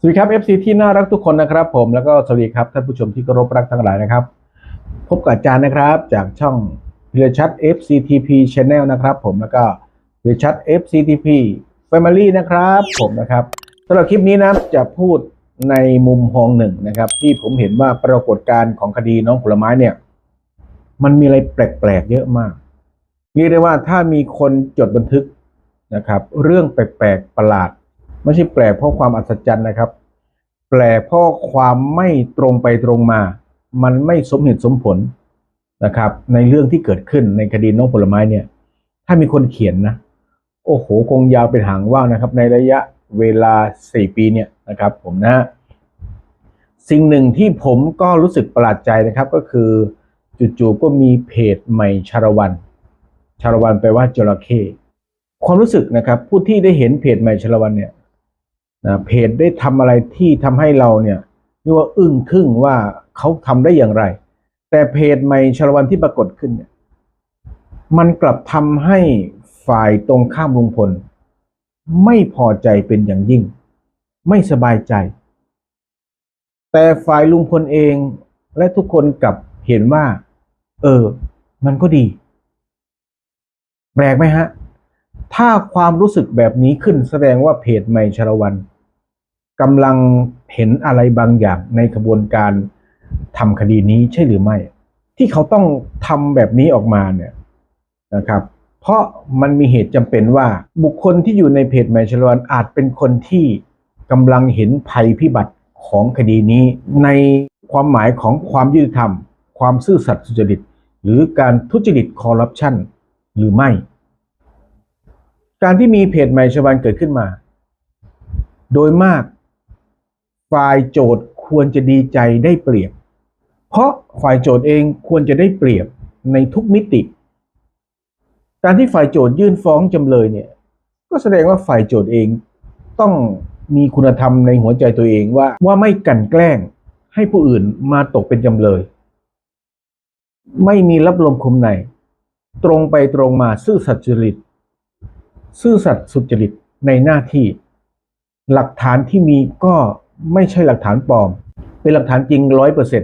สวัสดีครับ FC ที่น่ารักทุกคนนะครับ ผมแล้วก็สวัสดีครับท่านผู้ชมที่เคารพรักทั้งหลายนะครับ พบกับอาจารย์นะครับจากช่องพิรชัด FCTP Channel นะครับ ผมแล้วก็พิรชัด FCTP Family นะครับ ผมนะครับสำหรับคลิปนี้นะจะพูดในมุมมองหนึ่งนะครับ ที่ผมเห็นว่าปรากฏการณ์ของคดีน้องผลไม้เนี่ย มันมีอะไรแปลกๆเยอะมากเรียกได้ว่าถ้ามีคนจดบันทึกนะครับ เรื่องแปลกๆประหลาด ไม่ใช่แปลกเพราะความอัศจรรย์นะครับ แปลกเพราะความไม่ตรงไปตรงมา มันไม่สมเหตุสมผลนะครับ ในเรื่องที่เกิดขึ้นในคดีน้องผลไม้เนี่ย ถ้ามีคนเขียนนะ โอ้โห คงยาวเป็นหางว่าวนะครับ ในระยะเวลา 4 ปีเนี่ยนะครับ ผมนะ สิ่งหนึ่งที่ผมก็รู้สึกประหลาดใจนะครับ ก็คือจู่ๆก็มีเพจใหม่ชาละวัน ชาละวันแปลว่าจระเข้ความรู้สึกนะครับ ผู้ที่ได้เห็นเพจใหม่ชาละวันเนี่ย นะเพจได้ทำอะไรที่ทำให้เราเนี่ยเรียกว่าอึ้งทึ่งว่าเขาทำได้อย่างไร แต่เพจใหม่ชลวันที่ปรากฏขึ้นเนี่ยมันกลับทำให้ฝ่ายตรงข้ามลุงพล ไม่พอใจเป็นอย่างยิ่ง ไม่สบายใจ แต่ฝ่ายลุงพลเองและทุกคนกลับเห็นว่า เออ มันก็ดี แปลกไหมฮะ ถ้าความรู้สึกแบบนี้ขึ้นแสดงว่าเพจใหม่ชาละวันกำลังเห็นอะไรบางอย่างในกระบวนการทำคดีนี้ใช่หรือไม่ ที่เขาต้องทำแบบนี้ออกมาเนี่ยนะครับ เพราะมันมีเหตุจำเป็นว่าบุคคลที่อยู่ในเพจใหม่ชาลวันอาจเป็นคนที่กำลังเห็นภัยพิบัติของคดีนี้ ในความหมายของความยุติธรรม ความซื่อสัตย์สุจริต หรือการทุจริตคอร์รัปชันหรือไม่ การที่มีเพจใหม่ชาวบ้านเกิดขึ้นมา โดยมาก ฝ่ายโจทย์ควรจะดีใจได้เปรียบ เพราะฝ่ายโจทย์เองควรจะได้เปรียบในทุกมิติ การที่ฝ่ายโจทย์ยื่นฟ้องจำเลยเนี่ย ก็แสดงว่าฝ่ายโจทย์เองต้องมีคุณธรรมในหัวใจตัวเองว่าว่าไม่กันแกล้งให้ผู้อื่นมาตกเป็นจำเลย ไม่มีรับลมคมใน ตรงไปตรงมาซื่อสัตย์จริต ซื่อสัตย์สุจริตในหน้าที่ หลักฐานที่มีก็ไม่ใช่หลักฐานปลอม เป็นหลักฐานจริงร้อยเปอร์เซ็น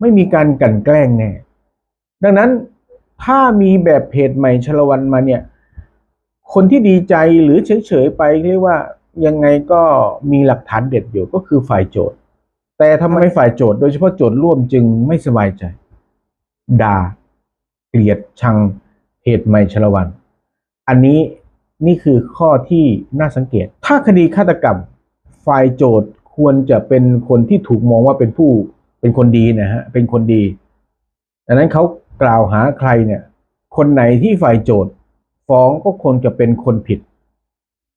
ไม่มีการกลั่นแกล้งแน่ ดังนั้นถ้ามีแบบเพจใหม่ชลวันมาเนี่ย คนที่ดีใจหรือเฉยๆไปเรียกว่ายังไงก็มีหลักฐานเด็ดอยู่ก็คือฝ่ายโจทย์ แต่ทำไมฝ่ายโจทย์โดยเฉพาะโจทย์ร่วมจึงไม่สบายใจ ด่า เกลียดชังเพจใหม่ชลวัน อันนี้ นี่คือข้อที่น่าสังเกต ถ้าคดีฆาตกรรมฝ่ายโจทย์ควรจะเป็นคนที่ถูกมองว่าเป็นผู้เป็นคนดีนะฮะเป็นคนดีดังนั้นเขากล่าวหาใครเนี่ย คนไหนที่ฝ่ายโจทย์ฟ้องก็ควรจะเป็นคนผิด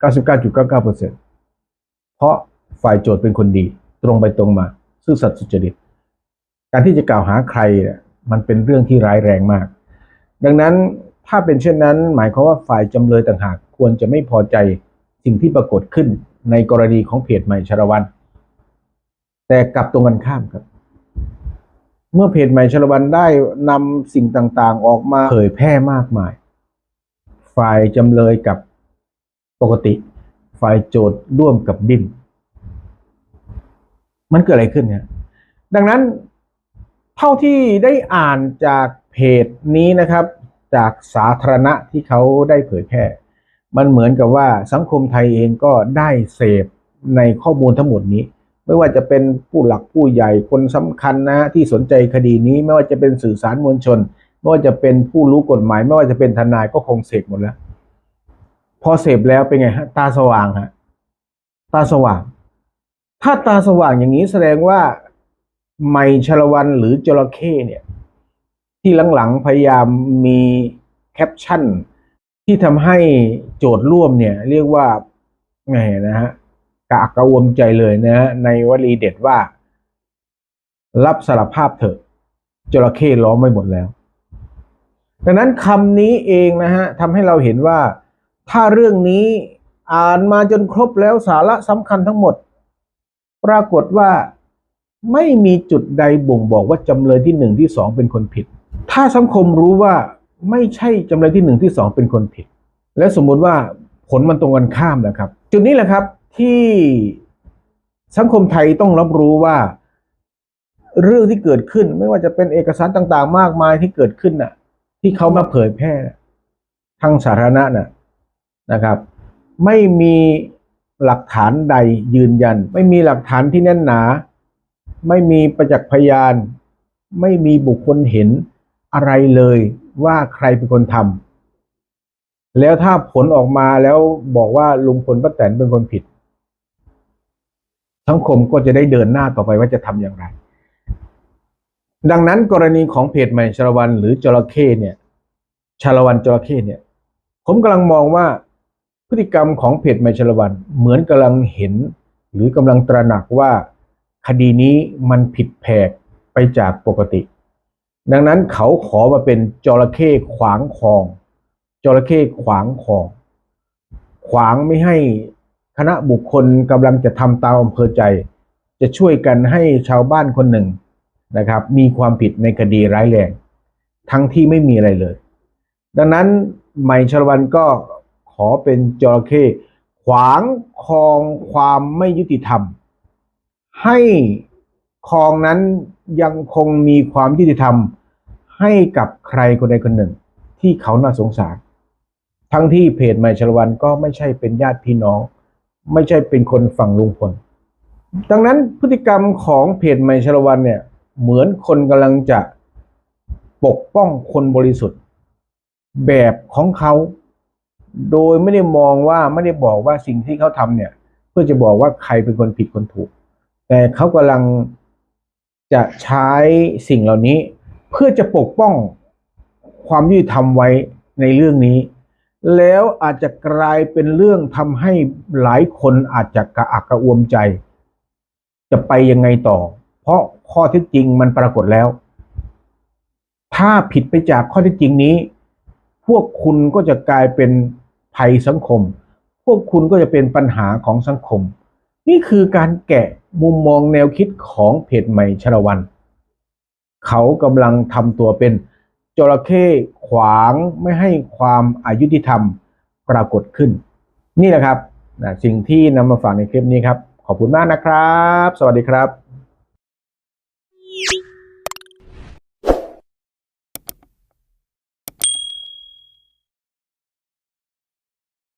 99.99%เพราะฝ่ายโจทย์เป็นคนดี ตรงไปตรงมา ซื่อสัตย์สุจริต การที่จะกล่าวหาใครเนี่ยมันเป็นเรื่องที่ร้ายแรงมาก ดังนั้น ถ้าเป็นเช่นนั้น หมายความว่าฝ่ายจำเลยต่างหากควรจะไม่พอใจสิ่งที่ปรากฏขึ้นในกรณีของเพจใหม่ชรวัน แต่กลับตรงกันข้ามครับ เมื่อเพจใหม่ชรวันได้นำสิ่งต่างๆ ออกมาเผยแพร่มากมาย ฝ่ายจำเลยกับปกติ ฝ่ายโจทย์ร่วมกับดิ้นมันเกิดอะไรขึ้นเนี่ยดังนั้นเท่าที่ได้อ่านจากเพจนี้นะครับ จากสาธารณะที่เขาได้เผยแพร่ มันเหมือนกับว่าสังคมไทยเองก็ได้เสพในข้อมูลทั้งหมดนี้ ไม่ว่าจะเป็นผู้หลักผู้ใหญ่คนสำคัญนะที่สนใจคดีนี้ไม่ว่าจะเป็นสื่อสารมวลชน ไม่ว่าจะเป็นผู้รู้กฎหมาย ไม่ว่าจะเป็นทนายก็คงเสพหมดแล้ว พอเสพแล้วเป็นไงฮะตาสว่างฮะตาสว่าง ถ้าตาสว่างอย่างนี้แสดงว่าไมชลวันหรือจระเข้เนี่ย ที่หลังๆพยายามมีแคปชั่น ที่ทำให้โจทย์ร่วมเนี่ย เรียกว่าไงนะฮะกะอักกระอวมใจเลยนะฮะในวลีเด็ดว่า รับสารภาพเถอะจระเข้ล้อมไม่หมดแล้ว ดังนั้นคำนี้เองนะฮะทำให้เราเห็นว่าถ้าเรื่องนี้อ่านมาจนครบแล้วสาระสำคัญทั้งหมด ปรากฏว่าไม่มีจุดใดบ่งบอกว่าจำเลยที่หนึ่งที่สองเป็นคนผิด ถ้าสังคมรู้ว่าไม่ใช่จำเลยที่หนึ่งที่สองเป็นคนผิด และสมมุติว่าผลมันตรงกันข้ามนะครับ จุดนี้แหละครับที่สังคมไทยต้องรับรู้ว่า เรื่องที่เกิดขึ้น ไม่ว่าจะเป็นเอกสารต่างๆ มากมายที่เกิดขึ้นน่ะ ที่เขามาเผยแพร่ทางสาธารณะน่ะนะครับ ไม่มีหลักฐานใดยืนยัน ไม่มีหลักฐานที่แน่นหนา ไม่มีประจักษ์พยาน ไม่มีบุคคลเห็น อะไรเลยว่าใครเป็นคนทำแล้วถ้าผลออกมาแล้วบอกว่าลุงพลป้าแตนเป็นคนผิด สังคมก็จะได้เดินหน้าต่อไปว่าจะทำอย่างไร ดังนั้นกรณีของเพจใหม่ชลวันหรือจระเข้เนี่ยชลวันจระเข้เนี่ย ผมกำลังมองว่าพฤติกรรมของเพจใหม่ชลวันเหมือนกำลังเห็น หรือกำลังตระหนักว่าคดีนี้มันผิดแผกไปจากปกติ ดังนั้นเขาขอมาเป็นจระเข้ขวางคลองจระเข้ขวางคลอง ขวางไม่ให้คณะบุคคลกำลังจะทำตามอำเภอใจ จะช่วยกันให้ชาวบ้านคนหนึ่งนะครับ มีความผิดในคดีร้ายแรง ทั้งที่ไม่มีอะไรเลย ดังนั้นใหม่ชลวันก็ขอเป็นจระเข้ขวางคลองความไม่ยุติธรรม ให้คลองนั้นยังคงมีความยุติธรรม ให้กับใครคนใดคนหนึ่ง ที่เขาน่าสงสาร ทั้งที่เพจใหม่ชลวันก็ไม่ใช่เป็นญาติพี่น้อง ไม่ใช่เป็นคนฝั่งลุงพล ดังนั้นพฤติกรรมของเพจใหม่ชลวันเนี่ยเหมือนคนกำลังจะปกป้องคนบริสุทธิ์ แบบของเขา โดยไม่ได้มองว่าไม่ได้บอกว่าสิ่งที่เขาทำเนี่ย เพื่อจะบอกว่าใครเป็นคนผิดคนถูก แต่เขากำลังจะใช้สิ่งเหล่านี้ พื่อจะปกป้องความยุติธรรมไว้ในเรื่องนี้ แล้วอาจจะกลายเป็นเรื่องทำให้หลายคนอาจจะกระอักกระอ่วมใจ จะไปยังไงต่อ เพราะข้อเท็จจริงมันปรากฏแล้ว ถ้าผิดไปจากข้อเท็จจริงนี้ พวกคุณก็จะกลายเป็นภัยสังคม พวกคุณก็จะเป็นปัญหาของสังคม นี่คือการแกะมุมมองแนวคิดของเพจใหม่ชรวัน เขากำลังทำตัวเป็นจระเข้ขวางไม่ให้ความอายุติธรรมปรากฏขึ้น นี่แหละครับนะสิ่งที่นำมาฝากในคลิปนี้ครับ ขอบคุณมากนะครับ สวัสดีครับ